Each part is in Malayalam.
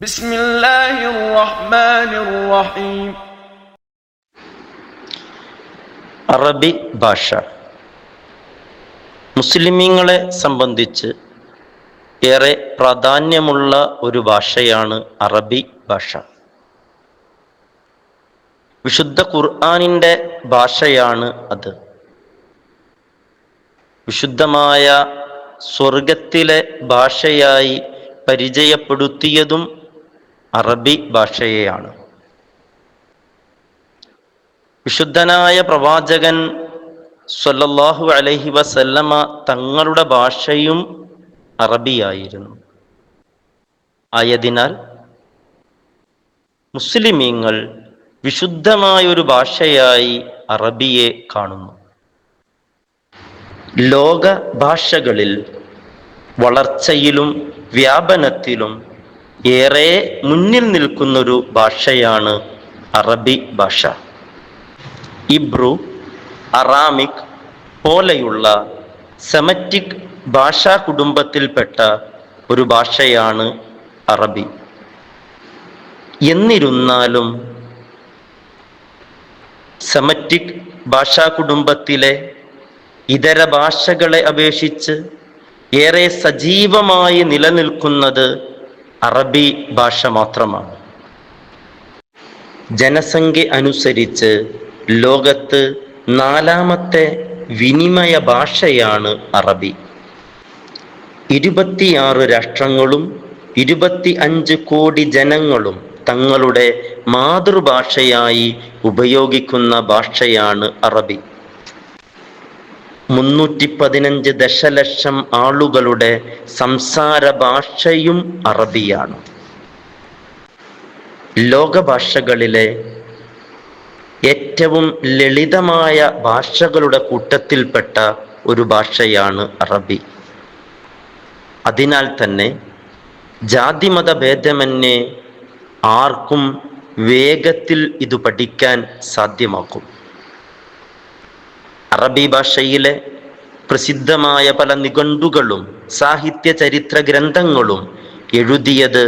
بسم الله الرحمن الرحيم അറബി ഭാഷ മുസ്ലിമീങ്ങളെ സംബന്ധിച്ച് ഏറെ പ്രാധാന്യമുള്ള ഒരു ഭാഷയാണ് അറബി ഭാഷ വിശുദ്ധ ഖുർആാനിൻ്റെ ഭാഷയാണ് അത് വിശുദ്ധമായ സ്വർഗത്തിലെ ഭാഷയായി പരിചയപ്പെടുത്തിയതും അറബി ഭാഷയെയാണ്. വിശുദ്ധനായ പ്രവാചകൻ സൊല്ലാഹു അലഹി വസല്ലമ തങ്ങളുടെ ഭാഷയും അറബിയായിരുന്നു. ആയതിനാൽ മുസ്ലിമീങ്ങൾ വിശുദ്ധമായൊരു ഭാഷയായി അറബിയെ കാണുന്നു. ലോക ഭാഷകളിൽ വളർച്ചയിലും വ്യാപനത്തിലും ഏറെ മുന്നിൽ നിൽക്കുന്നൊരു ഭാഷയാണ് അറബി ഭാഷ. ഇബ്രു അറാമിക് പോലെയുള്ള സെമറ്റിക് ഭാഷാ കുടുംബത്തിൽപ്പെട്ട ഒരു ഭാഷയാണ് അറബി. എന്നിരുന്നാലും സെമറ്റിക് ഭാഷാ കുടുംബത്തിലെ ഇതര ഭാഷകളെ അപേക്ഷിച്ച് ഏറെ സജീവമായി നിലനിൽക്കുന്നത് അറബി ഭാഷ മാത്രമാണ്. ജനസംഖ്യ അനുസരിച്ച് ലോകത്ത് നാലാമത്തെ വിനിമയ ഭാഷയാണ് അറബി. ഇരുപത്തിയാറ് രാഷ്ട്രങ്ങളും ഇരുപത്തി അഞ്ച് കോടി ജനങ്ങളും തങ്ങളുടെ മാതൃഭാഷയായി ഉപയോഗിക്കുന്ന ഭാഷയാണ് അറബി. മുന്നൂറ്റി പതിനഞ്ച് ദശലക്ഷം ആളുകളുടെ സംസാര ഭാഷയും അറബിയാണ്. ലോകഭാഷകളിലെ ഏറ്റവും ലളിതമായ ഭാഷകളുടെ കൂട്ടത്തിൽപ്പെട്ട ഒരു ഭാഷയാണ് അറബി. അതിനാൽ തന്നെ ജാതിമത ഭേദമന്യേ ആർക്കും വേഗത്തിൽ ഇത് പഠിക്കാൻ സാധ്യമാക്കും. അറബി ഭാഷയിലെ പ്രസിദ്ധമായ പല നിഘണ്ടുകളും സാഹിത്യ ചരിത്ര ഗ്രന്ഥങ്ങളും എഴുതിയത്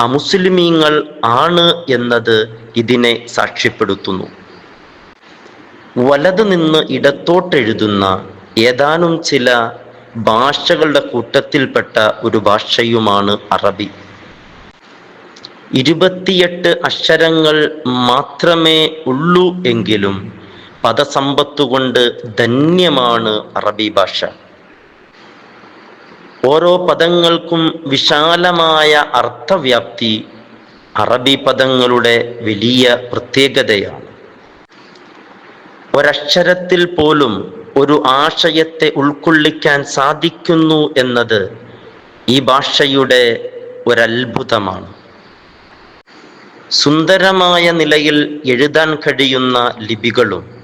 അമുസ്ലിമീങ്ങൾ ആണ് എന്നത് ഇതിനെ സാക്ഷ്യപ്പെടുത്തുന്നു. വലത് നിന്ന് ഇടത്തോട്ടെഴുതുന്ന ഏതാനും ചില ഭാഷകളുടെ കൂട്ടത്തിൽപ്പെട്ട ഒരു ഭാഷയുമാണ് അറബി. ഇരുപത്തിയെട്ട് അക്ഷരങ്ങൾ മാത്രമേ ഉള്ളൂ എങ്കിലും പദസമ്പത്തുകൊണ്ട് ധന്യമാണ് അറബി ഭാഷ. ഓരോ പദങ്ങൾക്കും വിശാലമായ അർത്ഥവ്യാപ്തി അറബി പദങ്ങളുടെ വലിയ പ്രത്യേകതയാണ്. ഒരക്ഷരത്തിൽ പോലും ഒരു ആശയത്തെ ഉൾക്കൊള്ളിക്കാൻ സാധിക്കുന്നു എന്നത് ഈ ഭാഷയുടെ ഒരത്ഭുതമാണ്. സുന്ദരമായ നിലയിൽ എഴുതാൻ കഴിയുന്ന ലിപികളും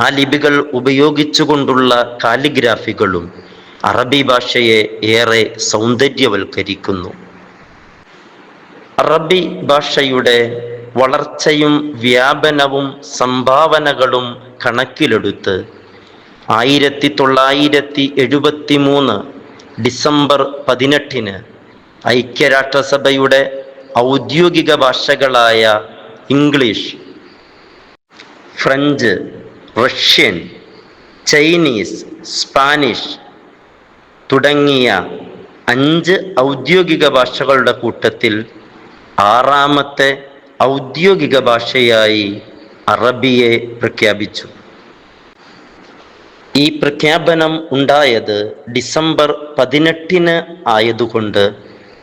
ആ ലിപികൾ ഉപയോഗിച്ചുകൊണ്ടുള്ള കാലിഗ്രാഫികളും അറബി ഭാഷയെ ഏറെ സൗന്ദര്യവൽക്കരിക്കുന്നു. അറബി ഭാഷയുടെ വളർച്ചയും വ്യാപനവും സംഭാവനകളും കണക്കിലെടുത്ത് ആയിരത്തി തൊള്ളായിരത്തി എഴുപത്തി മൂന്ന് ഡിസംബർ പതിനെട്ടിന് ഐക്യരാഷ്ട്രസഭയുടെ ഔദ്യോഗിക ഭാഷകളായ English French Russian Chinese Spanish തുടങ്ങിയ അഞ്ച് ഔദ്യോഗിക ഭാഷകളുടെ കൂട്ടത്തിൽ ആറാമത്തെ ഔദ്യോഗിക ഭാഷയായി അറബിയെ പ്രഖ്യാപിച്ചു. ഈ പ്രഖ്യാപനം ഉണ്ടായത് ഡിസംബർ പതിനെട്ടിന് ആയതുകൊണ്ട്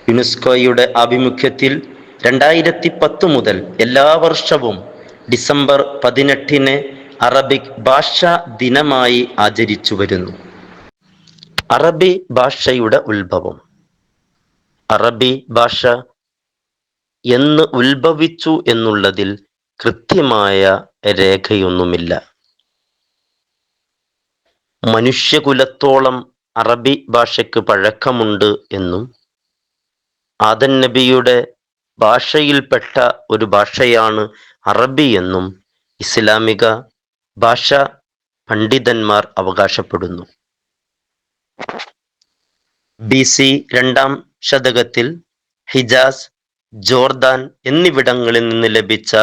യുനെസ്കോയുടെ ആഭിമുഖ്യത്തിൽ രണ്ടായിരത്തി പത്ത് മുതൽ എല്ലാ വർഷവും ഡിസംബർ പതിനെട്ടിന് അറബിക് ഭാഷാ ദിനമായി ആചരിച്ചു വരുന്നു. അറബി ഭാഷയുടെ ഉത്ഭവം. അറബി ഭാഷ എന്ന് ഉത്ഭവിച്ചു എന്നുള്ളതിൽ കൃത്യമായ രേഖയൊന്നുമില്ല. മനുഷ്യകുലത്തോളം അറബി ഭാഷയ്ക്ക് പഴക്കമുണ്ട് എന്നും ആദൻ നബിയുടെ ഭാഷയിൽപ്പെട്ട ഒരു ഭാഷയാണ് അറബി എന്നും ഇസ്ലാമിക ഭാഷ പണ്ഡിതന്മാർ അവകാശപ്പെടുന്നു. ബി സി രണ്ടാം ശതകത്തിൽ ഹിജാസ് ജോർദാൻ എന്നിവിടങ്ങളിൽ നിന്ന് ലഭിച്ച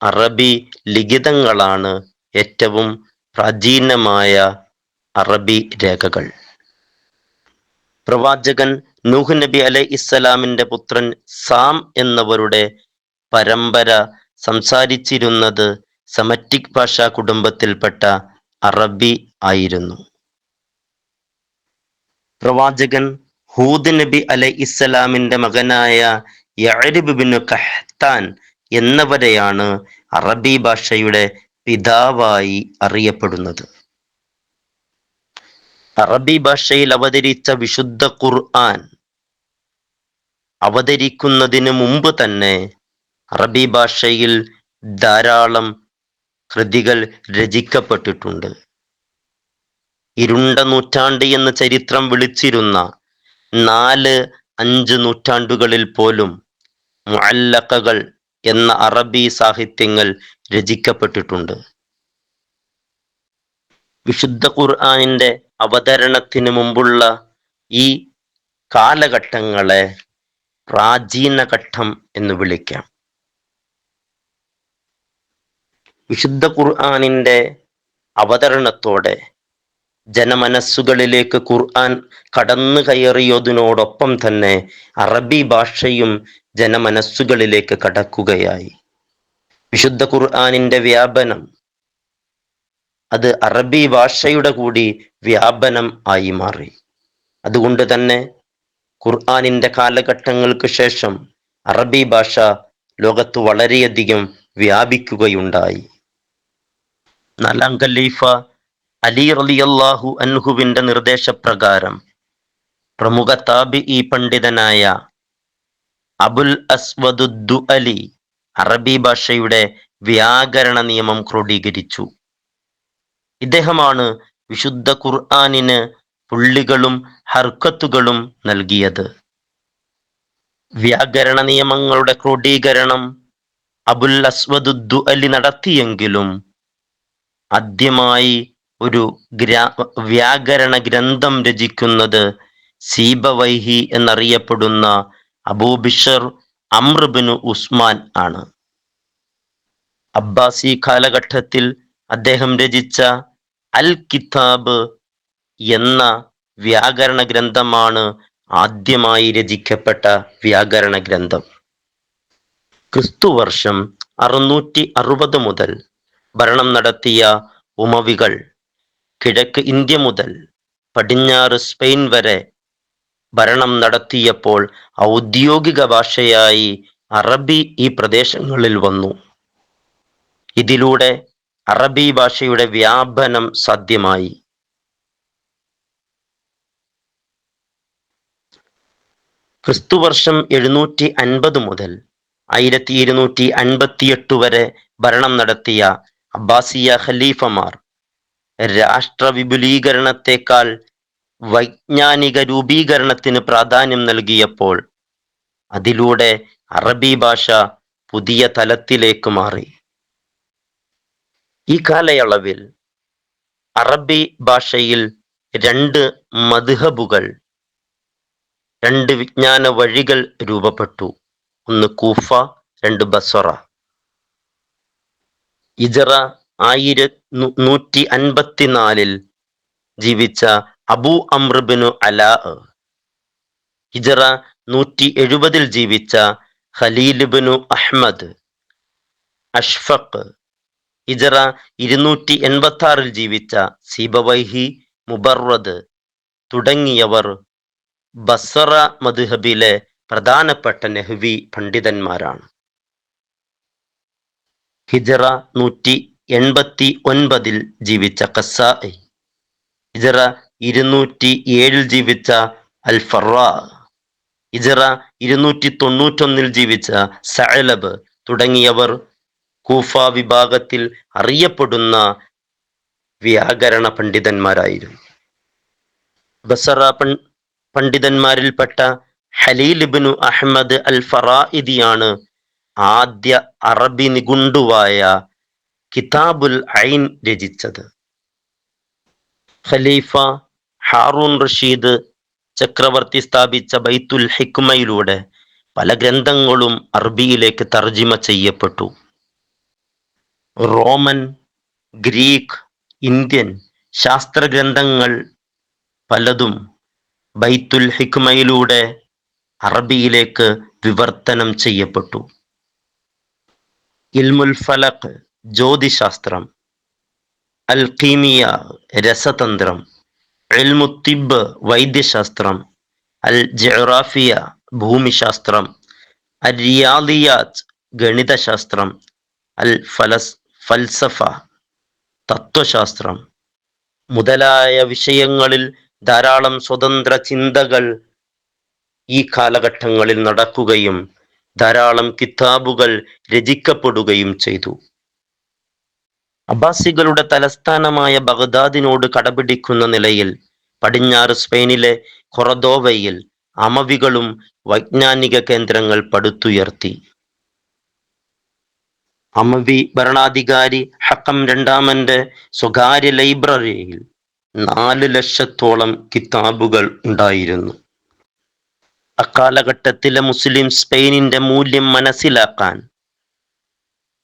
അറബി ലിഖിതങ്ങളാണ് ഏറ്റവും പ്രാചീനമായ അറബി രേഖകൾ. പ്രവാചകൻ നൂഹ് നബി അലൈഹി ഇസ്സലാമിന്റെ പുത്രൻ സാം എന്നവരുടെ പരമ്പര സംസാരിച്ചിരുന്നത് സമറ്റിക് ഭാഷാ കുടുംബത്തിൽപ്പെട്ട അറബി ആയിരുന്നു. പ്രവാചകൻ ഹൂദ് നബി അലൈ ഇസ്സലാമിന്റെ മകനായ യഅരിബ് കഹ്താൻ എന്നവരെയാണ് അറബി ഭാഷയുടെ പിതാവായി അറിയപ്പെടുന്നത്. അറബി ഭാഷയിൽ അവതരിച്ച വിശുദ്ധ ഖുർആൻ അവതരിക്കുന്നതിന് മുമ്പ് തന്നെ അറബി ഭാഷയിൽ ധാരാളം കൃതികൾ രചിക്കപ്പെട്ടിട്ടുണ്ട്. ഇരുണ്ട നൂറ്റാണ്ട് എന്ന ചരിത്രം വിളിച്ചിരുന്ന നാല് അഞ്ച് നൂറ്റാണ്ടുകളിൽ പോലും മുഅല്ലഖകൾ എന്ന അറബി സാഹിത്യങ്ങൾ രചിക്കപ്പെട്ടിട്ടുണ്ട്. വിശുദ്ധ ഖുർആനിന്റെ അവതരണത്തിന് മുമ്പുള്ള ഈ കാലഘട്ടങ്ങളെ പ്രാചീന ഘട്ടം എന്ന് വിളിക്കാം. വിശുദ്ധ ഖുർആനിന്റെ അവതരണത്തോടെ ജനമനസ്സുകളിലേക്ക് ഖുർആൻ കടന്നു കയറിയതിനോടൊപ്പം തന്നെ അറബി ഭാഷയും ജനമനസ്സുകളിലേക്ക് കടക്കുകയായി. വിശുദ്ധ ഖുർആനിന്റെ വ്യാപനം അത് അറബി ഭാഷയുടെ കൂടി വ്യാപനം ആയി മാറി. അതുകൊണ്ട് തന്നെ ഖുർആനിന്റെ കാലഘട്ടങ്ങൾക്ക് ശേഷം അറബി ഭാഷ ലോകത്ത് വളരെയധികം വ്യാപിക്കുകയുണ്ടായി. നാലാം ഖലീഫ അലി റളിയല്ലാഹു അൻഹുവിന്റെ നിർദ്ദേശപ്രകാരം പ്രമുഖ താബി ഈ പണ്ഡിതനായ അബുൽ അസ്വദുദ്ദു അലി അറബി ഭാഷയുടെ വ്യാകരണ നിയമം ക്രോഡീകരിച്ചു. ഇദ്ദേഹമാണ് വിശുദ്ധ ഖുർആാനിന് പുള്ളികളും ഹർക്കത്തുകളും നൽകിയത്. വ്യാകരണ നിയമങ്ങളുടെ ക്രോഡീകരണം അബുൽ അസ്വദുദ്ദു അലി നടത്തിയെങ്കിലും ആദ്യമായി ഒരു വ്യാകരണ ഗ്രന്ഥം രചിക്കുന്നത് സീബവൈഹി എന്നറിയപ്പെടുന്ന അബൂബിഷർ അമ്രബിനു ഉസ്മാൻ ആണ്. അബ്ബാസി കാലഘട്ടത്തിൽ അദ്ദേഹം രചിച്ച അൽ കിതാബ് എന്ന വ്യാകരണ ഗ്രന്ഥമാണ് ആദ്യമായി രചിക്കപ്പെട്ട വ്യാകരണ ഗ്രന്ഥം. ക്രിസ്തുവർഷം അറുന്നൂറ്റി അറുപത് മുതൽ ഭരണം നടത്തിയ ഉമവികൾ. കിഴക്ക് ഇന്ത്യ മുതൽ പടിഞ്ഞാറ് സ്പെയിൻ വരെ ഭരണം നടത്തിയപ്പോൾ ഔദ്യോഗിക ഭാഷയായി അറബി ഈ പ്രദേശങ്ങളിൽ വന്നു. ഇതിലൂടെ അറബി ഭാഷയുടെ വ്യാപനം സാധ്യമായി. ക്രിസ്തുവർഷം എഴുന്നൂറ്റി അൻപത് മുതൽ ആയിരത്തി ഇരുന്നൂറ്റി അൻപത്തിയെട്ട് വരെ ഭരണം നടത്തിയ അബ്ബാസിയ ഖലീഫമാർ രാഷ്ട്ര വിപുലീകരണത്തെക്കാൾ വൈജ്ഞാനിക രൂപീകരണത്തിന് പ്രാധാന്യം നൽകിയപ്പോൾ അതിലൂടെ അറബി ഭാഷ പുതിയ തലത്തിലേക്ക് മാറി. ഈ കാലയളവിൽ അറബി ഭാഷയിൽ രണ്ട് മധുഹബുകൾ രണ്ട് വിജ്ഞാന വഴികൾ രൂപപ്പെട്ടു. ഒന്ന് കൂഫ രണ്ട് ബസ്വറ ഇജറ ആയിര നൂറ്റി അൻപത്തിനാലിൽ ജീവിച്ച അബു അമ്രബിനു അലാ. ഹിജറ നൂറ്റി എഴുപതിൽ ജീവിച്ച ഖലീലിബിനു അഹ്മദ്. അഷ്ഫഖ്. ഹിജറ ഇരുന്നൂറ്റി എൺപത്തി ആറിൽ ജീവിച്ച സീബവൈഹി മുബർവദ് തുടങ്ങിയവർ ബസറ മധുഹബിലെ പ്രധാനപ്പെട്ട നെഹ്വി പണ്ഡിതന്മാരാണ്. ഹിജറ നൂറ്റി എൺപത്തി ഒൻപതിൽ ജീവിച്ച കസായി ഹിജറ ഇരുന്നൂറ്റി ഏഴിൽ ജീവിച്ച അൽ ഫറ ഹിജറ ഇരുന്നൂറ്റി തൊണ്ണൂറ്റൊന്നിൽ ജീവിച്ച സഅലബ് തുടങ്ങിയവർ കൂഫ വിഭാഗത്തിൽ അറിയപ്പെടുന്ന വ്യാകരണ പണ്ഡിതന്മാരായിരുന്നു. ബസറ പണ്ഡിതന്മാരിൽപ്പെട്ട ഇബ്നു അഹമ്മദ് അൽ ഫറായിദിയാണ് ആദ്യ അറബി നിഗുണ്ടുവായ കിതാബുൽ ഐൻ രചിച്ചത്. ഖലീഫ ഹാറൂൺ റഷീദ് ചക്രവർത്തി സ്ഥാപിച്ച ബൈത്തുൽ ഹിക്മയിലൂടെ പല ഗ്രന്ഥങ്ങളും അറബിയിലേക്ക് തർജിമ ചെയ്യപ്പെട്ടു. റോമൻ ഗ്രീക്ക് ഇന്ത്യൻ ശാസ്ത്ര ഗ്രന്ഥങ്ങൾ പലതും ബൈത്തുൽ ഹിക്മയിലൂടെ അറബിയിലേക്ക് വിവർത്തനം ചെയ്യപ്പെട്ടു. ഇൽമുൽ ഫലഖ് ജ്യോതിശാസ്ത്രം അൽ കീമിയ രസതന്ത്രം എൽമുത്തിബ് വൈദ്യശാസ്ത്രം അൽ ജെറാഫിയ ഭൂമിശാസ്ത്രം അൽ ഗണിതശാസ്ത്രം അൽ ഫലസ് ഫൽസഫ തത്വശാസ്ത്രം. മുതലായ വിഷയങ്ങളിൽ ധാരാളം സ്വതന്ത്ര ചിന്തകൾ ഈ കാലഘട്ടങ്ങളിൽ നടക്കുകയും ധാരാളം കിതാബുകൾ രചിക്കപ്പെടുകയും ചെയ്തു. അബ്ബാസികളുടെ തലസ്ഥാനമായ ബഗ്ദാദിനോട് കടപിടിക്കുന്ന നിലയിൽ പടിഞ്ഞാറ് സ്പെയിനിലെ കൊറദോവയിൽ അമവികളും വൈജ്ഞാനിക കേന്ദ്രങ്ങൾ പടുത്തുയർത്തി. അമവി ഭരണാധികാരി ഹക്കം രണ്ടാമന്റെ സ്വകാര്യ ലൈബ്രറിയിൽ നാല് ലക്ഷത്തോളം കിതാബുകൾ ഉണ്ടായിരുന്നു. അക്കാലഘട്ടത്തിലെ മുസ്ലിം സ്പെയിനിന്റെ മൂല്യം മനസ്സിലാക്കാൻ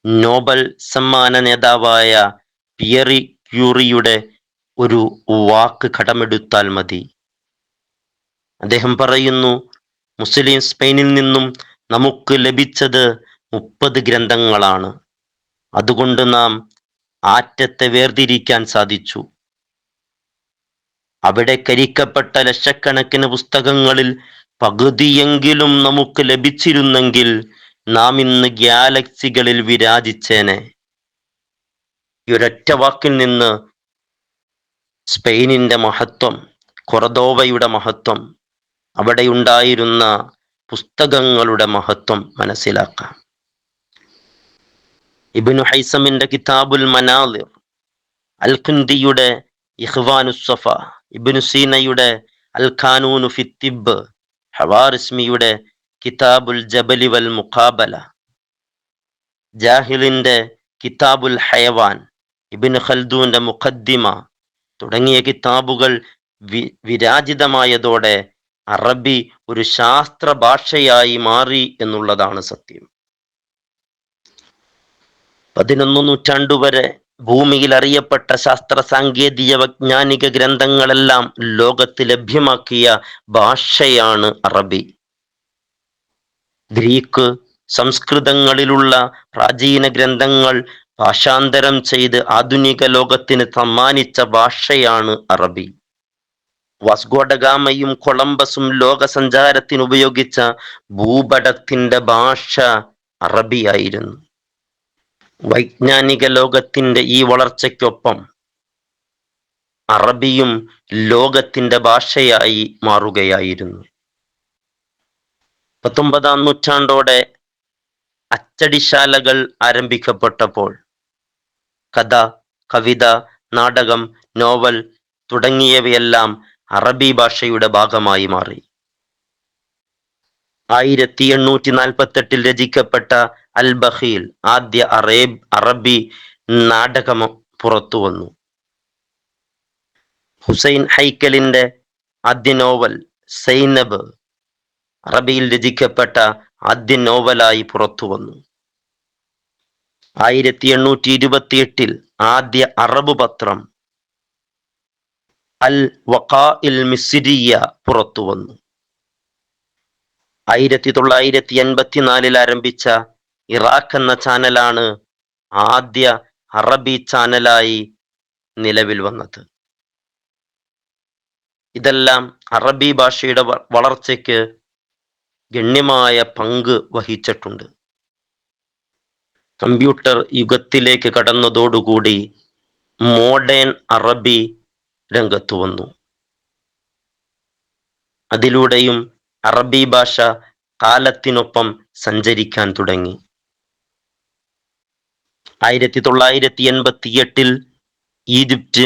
നോബൽ സമ്മാന നേതാവായ പിയറി ക്യൂറിയുടെ ഒരു വാക്ക് കടമെടുത്താൽ മതി. അദ്ദേഹം പറയുന്നു മുസ്ലിം സ്പെയിനിൽ നിന്നും നമുക്ക് ലഭിച്ചത് മുപ്പത് ഗ്രന്ഥങ്ങളാണ്. അതുകൊണ്ട് നാം ആറ്റത്തെ വേർതിരിക്കാൻ സാധിച്ചു. അവിടെ കരിക്കപ്പെട്ട ലക്ഷക്കണക്കിന് പുസ്തകങ്ങളിൽ പകുതിയെങ്കിലും നമുക്ക് ലഭിച്ചിരുന്നെങ്കിൽ നാം ഇന്ന് ഗ്യാലക്സികളിൽ വിരാജിച്ചേനെ. ഈ ഒരൊറ്റ വാക്കിൽ നിന്ന് സ്പെയിനിന്റെ മഹത്വം കൊറദോവയുടെ മഹത്വം അവിടെ ഉണ്ടായിരുന്ന പുസ്തകങ്ങളുടെ മഹത്വം മനസ്സിലാക്കാം. ഇബ്നു ഹൈസമിന്റെ കിതാബുൽ മനാലിർ അൽ ഖുന്ദിയുടെ ഇഖ്വാനുസ്സഫ ഇബ്നു സീനയുടെ അൽ ഖാനൂനു ഫിത്തിബ് ഹവാറിസ്മിയുടെ കിതാബുൽ ജബലി വൽ മുഖാബല. ജാഹിലിന്റെ കിതാബുൽ ഹയവാൻ ഇബിൻ ഖൽദൂന്റെ മുഖദ്ദിമ തുടങ്ങിയ കിതാബുകൾ വിരാജിതമായതോടെ അറബി ഒരു ശാസ്ത്ര ഭാഷയായി മാറി എന്നുള്ളതാണ് സത്യം. പതിനൊന്ന് നൂറ്റാണ്ടു വരെ ഭൂമിയിൽ അറിയപ്പെട്ട ശാസ്ത്ര സാങ്കേതിക വൈജ്ഞാനിക ഗ്രന്ഥങ്ങളെല്ലാം ലോകത്ത് ലഭ്യമാക്കിയ ഭാഷയാണ് അറബി. ഗ്രീക്ക് സംസ്കൃതങ്ങളിലുള്ള പ്രാചീന ഗ്രന്ഥങ്ങൾ ഭാഷാന്തരം ചെയ്ത് ആധുനിക ലോകത്തിന് സമ്മാനിച്ച ഭാഷയാണ് അറബി. വാസ്കോഡഗാമയും കൊളംബസും ലോക സഞ്ചാരത്തിന് ഉപയോഗിച്ച ഭൂപടത്തിന്റെ ഭാഷ അറബിയായിരുന്നു. വൈജ്ഞാനിക ലോകത്തിന്റെ ഈ വളർച്ചയ്ക്കൊപ്പം അറബിയും ലോകത്തിന്റെ ഭാഷയായി മാറുകയായിരുന്നു. പത്തൊമ്പതാം നൂറ്റാണ്ടോടെ അച്ചടിശാലകൾ ആരംഭിക്കപ്പെട്ടപ്പോൾ കഥ കവിത നാടകം നോവൽ തുടങ്ങിയവയെല്ലാം അറബി ഭാഷയുടെ ഭാഗമായി മാറി. ആയിരത്തി എണ്ണൂറ്റി നാൽപ്പത്തെട്ടിൽ രചിക്കപ്പെട്ട അൽ ബഹീൽ ആദ്യ അറേബ് അറബി നാടകം പുറത്തു വന്നു. ഹുസൈൻ ഹൈക്കലിന്റെ ആദ്യ നോവൽ സൈനബ് അറബിയിൽ രചിക്കപ്പെട്ട ആദ്യ നോവലായി പുറത്തു വന്നു. ആയിരത്തി എണ്ണൂറ്റി ഇരുപത്തി എട്ടിൽ ആദ്യ അറബ് പത്രം അൽ വഖാ ഇൽ മിസിരിയ പുറത്തു വന്നു. ആയിരത്തി തൊള്ളായിരത്തി എൺപത്തിനാലിൽ ആരംഭിച്ച ഇറാഖ് എന്ന ചാനലാണ് ആദ്യ അറബി ചാനലായി നിലവിൽ വന്നത്. ഇതെല്ലാം അറബി ഭാഷയുടെ വളർച്ചയ്ക്ക് ഗണ്യമായ പങ്ക് വഹിച്ചിട്ടുണ്ട്. കമ്പ്യൂട്ടർ യുഗത്തിലേക്ക് കടന്നതോടുകൂടി മോഡേൺ അറബി രംഗത്തു വന്നു. അതിലൂടെയും അറബി ഭാഷ കാലത്തിനൊപ്പം സഞ്ചരിക്കാൻ തുടങ്ങി. ആയിരത്തി തൊള്ളായിരത്തി എൺപത്തി എട്ടിൽ ഈജിപ്റ്റ്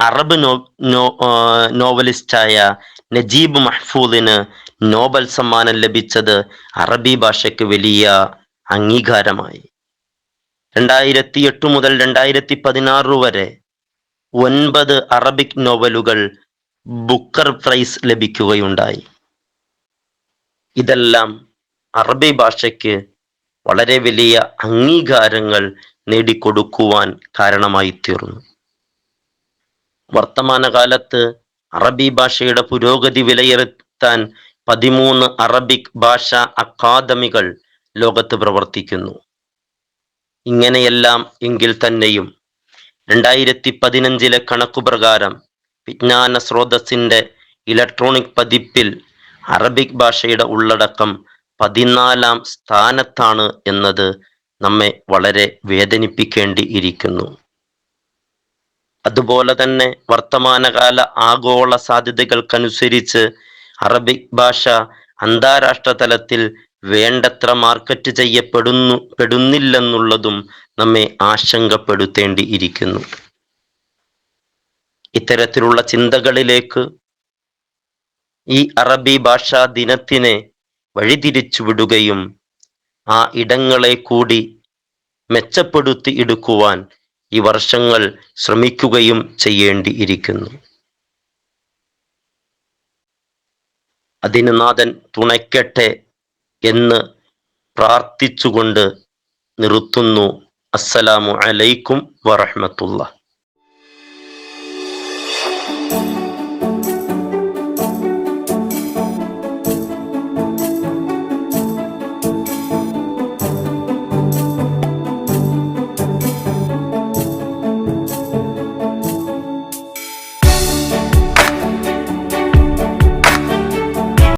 അറബ് നോ നോ നോവലിസ്റ്റായ നജീബ് മഹ്ഫൂദിന് നോബൽ സമ്മാനം ലഭിച്ചത് അറബി ഭാഷയ്ക്ക് വലിയ അംഗീകാരമായി. രണ്ടായിരത്തി എട്ട് മുതൽ രണ്ടായിരത്തി പതിനാറ് വരെ ഒൻപത് അറബിക് നോവലുകൾ ബുക്കർ പ്രൈസ് ലഭിക്കുകയുണ്ടായി. ഇതെല്ലാം അറബി ഭാഷയ്ക്ക് വളരെ വലിയ അംഗീകാരങ്ങൾ നേടിക്കൊടുക്കുവാൻ കാരണമായി തീർന്നു. വർത്തമാനകാലത്ത് അറബി ഭാഷയുടെ പുരോഗതി വിലയിരുത്താൻ പതിമൂന്ന് അറബിക് ഭാഷ അക്കാദമികൾ ലോകത്ത് പ്രവർത്തിക്കുന്നു. ഇങ്ങനെയെല്ലാം എങ്കിൽ തന്നെയും രണ്ടായിരത്തി പതിനഞ്ചിലെ കണക്കു പ്രകാരം വിജ്ഞാന സ്രോതസ്സിന്റെ ഇലക്ട്രോണിക് പതിപ്പിൽ അറബിക് ഭാഷയുടെ ഉള്ളടക്കം പതിനാലാം സ്ഥാനത്താണ് എന്നത് നമ്മെ വളരെ വേദനിപ്പിക്കേണ്ടി ഇരിക്കുന്നു. അതുപോലെ തന്നെ വർത്തമാനകാല ആഗോള സാധ്യതകൾക്കനുസരിച്ച് അറബിക് ഭാഷ അന്താരാഷ്ട്ര തലത്തിൽ വേണ്ടത്ര മാർക്കറ്റ് ചെയ്യപ്പെടുന്നു പെടുന്നില്ലെന്നുള്ളതും നമ്മെ ആശങ്കപ്പെടുത്തേണ്ടി ഇരിക്കുന്നു. ഇത്തരത്തിലുള്ള ചിന്തകളിലേക്ക് ഈ അറബി ഭാഷാ ദിനത്തിനെ വഴിതിരിച്ചു വിടുകയും ആ ഇടങ്ങളെ കൂടി മെച്ചപ്പെടുത്തി എടുക്കുവാൻ ഈ വർഷങ്ങൾ ശ്രമിക്കുകയും ചെയ്യേണ്ടിയിരിക്കുന്നു അതിന് നാഥൻ തുണയ്ക്കട്ടെ എന്ന് പ്രാർത്ഥിച്ചുകൊണ്ട് നിർത്തുന്നു. അസ്സലാമു അലൈക്കും വറഹ്മത്തുള്ളാഹി.